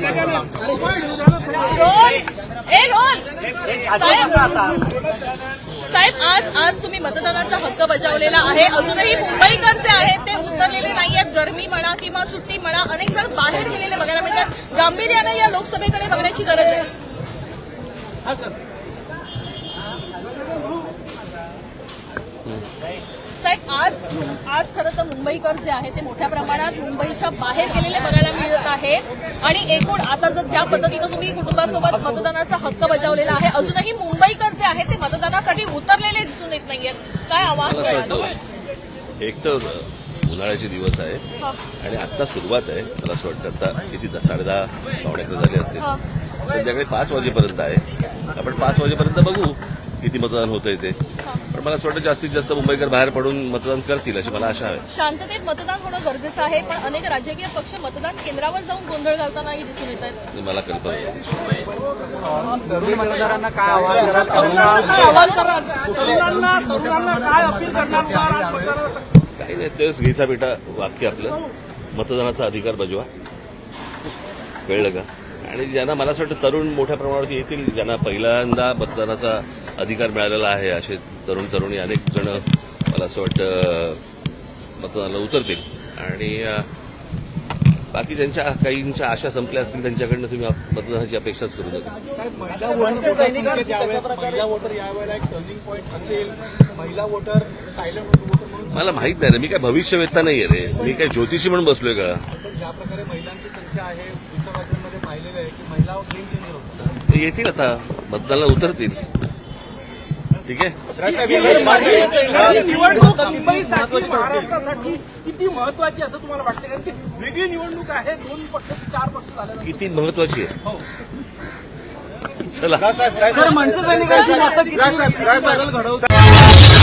नका ना. रोल ए रोल. साहेब आज आज तुम्ही मतदानाचा हक्क बजावलेला आहे. अजूनही मुंबईकर जे आहेत ते उतरलेले नाहीयेत. गरमी म्हणा किंवा सुट्टी म्हणा अनेक जण बाहेर गेलेले बघायला मिळतात. गांभीर्यानं या लोकसभेकडे बघण्याची गरज आहे. साहेब आज आज खरं तर मुंबईकर जे आहे ते मोठ्या प्रमाणात मुंबईच्या बाहेर गेलेले बघायला मिळत आहे. आणि एकूण आता जर ज्या पद्धतीनं तुम्ही कुटुंबासोबत मतदानाचा हक्क बजावलेला आहे अजूनही मुंबईकर जे आहे ते मतदानासाठी उतरलेले दिसून येत नाहीयेत. काय आव्हान कराल एक तर उन्हाळ्याचे दिवस आहे हा, आणि आता सुरुवात आहे. मला असं वाटतं आता किती दहा साडेदहा पावणे अकरा झाले असतील. संध्याकाळी पाच वाजेपर्यंत आहे. आपण पाच वाजेपर्यंत बघू किती मतदान होतंय ते. पण मला असं वाटतं जास्तीत जास्त मुंबईकर बाहेर पडून मतदान करतील अशी मला आशा आहे. शांततेत मतदान होणं गरजेचं आहे पण अनेक राजकीय पक्ष मतदान केंद्रावर जाऊन गोंधळ घालतानाही दिसून येत आहेत. मला कल्पना काय आवाहन? काही नाही तेच घिसा बेटा वाक्य आपलं. मतदानाचा अधिकार बजवा. कळलं का आणि ज्यांना मला असं वाटतं तरुण मोठ्या प्रमाणावरती येतील ज्यांना पहिल्यांदा मतदानाचा अधिकार मिळालेला आहे असे तरुण तरुणी अनेक जण मला असं वाटतं मतदानाला उतरतील. आणि बाकी ज्यांच्या काहींच्या आशा संपल्या असतील त्यांच्याकडनं तुम्ही मतदानाची अपेक्षाच करू नका. साहेब महिला वोटर मोठ्या संख्येत यावेळेस महिला वोटर यावेळेला एक टर्निंग पॉईंट असेल महिला वोटर सायलेंट वोटर म्हणून मला माहीत नाही रे मी काय भविष्यवेत्ता नाहीये रे. मी काय ज्योतिषी म्हणून बसलोय का? ज्या प्रकारे महिलांची संख्या आहे दुसऱ्या राज्यांमध्ये पाहिलेलं आहे की महिला गेम चेंजर होतात ते येतील आता. मतदानाला उतरतील. ठीक आहे? ही निवडणूक मुंबईसाठी महाराष्ट्रासाठी किती महत्वाची असं तुम्हाला वाटतं? कारण की वेगळी निवडणूक आहे दोन पक्ष चार पक्ष झाले किती महत्वाची आहे? चला. मनसे सैनिकांची मतं किती बदल घडवतात.